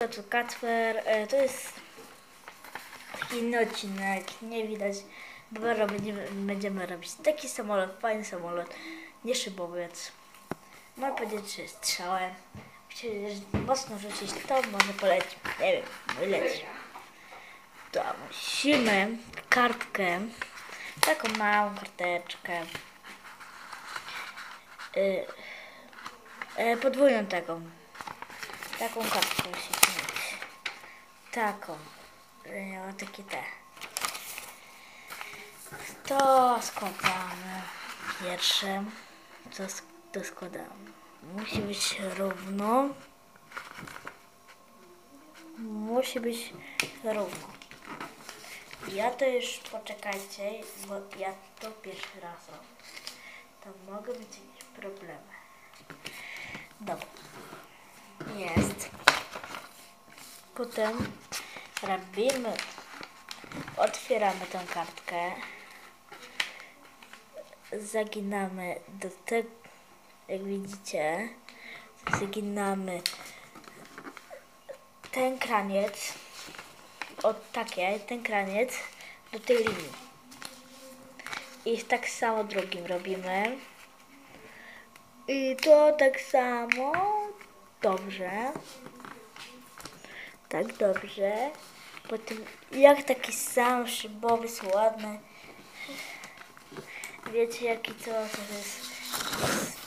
To Kacper, e, to jest inny odcinek, nie widać, bo my robimy, będziemy robić taki samolot, fajny samolot, nie szybowiec. Można powiedzieć, że strzałem. Musicie mocno rzucić, to może poleci, nie wiem, wyleci. To musimy kartkę, taką małą karteczkę, y, y, podwójną taką, taką kartkę musicie mieć. Taką, że miała takie te. To składamy pierwsze, to, to składamy. Musi być równo. Musi być równo. Ja to już poczekajcie, bo ja to pierwszy raz robię. To mogą być jakieś problemy. Dobra. Jest. Potem robimy, otwieramy tę kartkę, zaginamy do tego, jak widzicie, zaginamy ten kraniec, od takie, ten kraniec do tej linii. I tak samo drugim robimy. I to tak samo dobrze. Tak dobrze. Potem jak taki sam szybowy, ładny. Wiecie jaki co to jest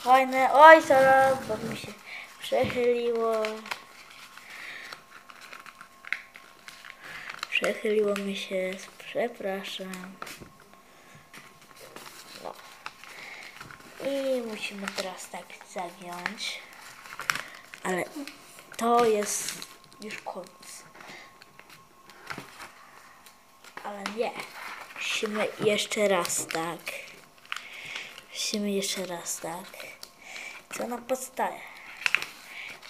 fajne. Oj, zaraz, bo mi się przechyliło. Przechyliło mi się, przepraszam. No. I musimy teraz tak zagiąć. Ale to jest już koniec. Ale nie. Musimy jeszcze raz tak. Musimy jeszcze raz tak. Co nam powstaje?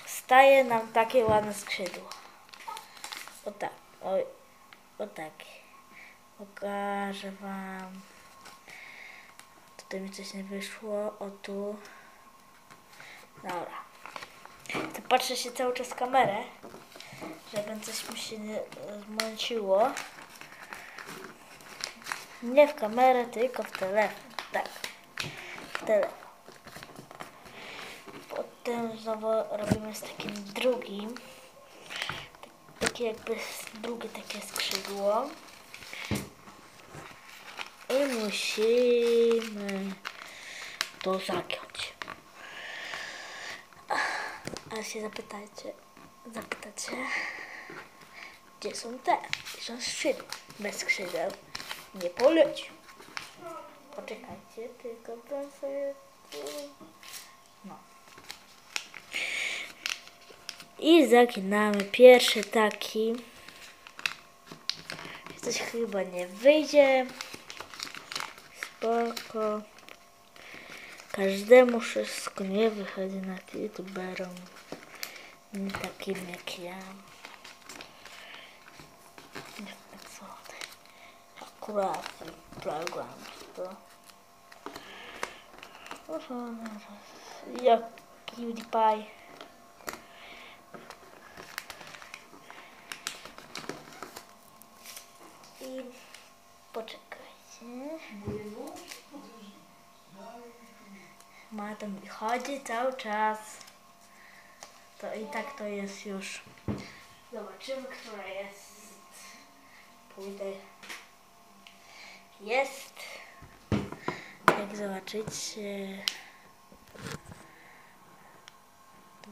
Staje nam takie ładne skrzydło. O tak. Oj. O tak. Pokażę wam. Tutaj mi coś nie wyszło. O tu. Dobra. To patrzę się cały czas w kamerę, żeby coś mi się nie zmąciło. Nie w kamerę, tylko w telefon. Tak. W telefon. Potem znowu robimy z takim drugim. Takie jakby drugie takie skrzydło. I musimy to zagiąć. Ale się zapytajcie, zapytacie, gdzie są te? Są skrzydła? Bez skrzydeł nie poleci. Poczekajcie, tylko tu... No. I zaginamy pierwszy taki. Coś chyba nie wyjdzie. Spoko. Każdemu wszystko nie wychodzi na youtuberom. Nie takim jak ja. Nie wiem co. Akurat program to. Jak PewDiePie. I poczekajcie. Ma to mi chodzi cały czas. To i tak to jest już. Zobaczymy, która jest. Pójdę. Jest. Jak zobaczycie.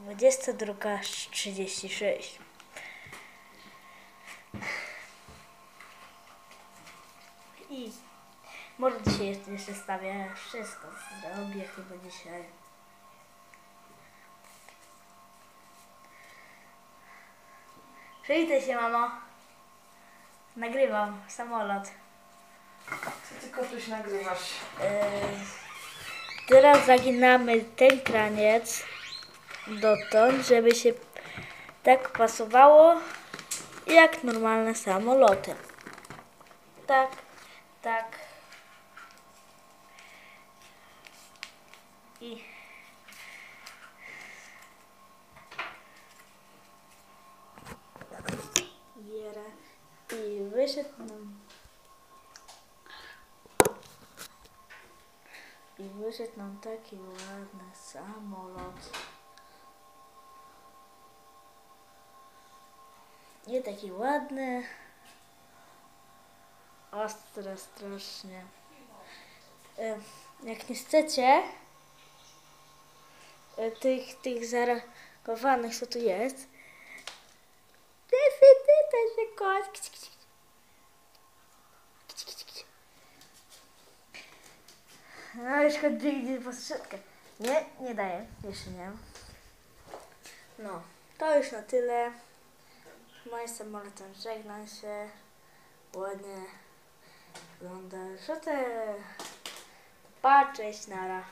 22.36. I może dzisiaj jeszcze, jeszcze stawię wszystko. Zrobię chyba dzisiaj. Przywitaj się, mamo. Nagrywam samolot. Co ty Kotruś nagrywasz? Yy, teraz zaginamy ten kraniec dotąd, żeby się tak pasowało jak normalne samoloty. Tak, tak. I barierę i wyszedł nam i wyszedł nam taki ładny samolot. Nie taki ładny, ostry strasznie. E, Jak nie chcecie tych, tych zareagowanych, co tu jest. No już chodź biegnie po strzykkę. Nie, nie daję. Jeszcze nie. No, to już na tyle. Moim samolotem żegnam się. Ładnie wygląda. Te... Patrzeć na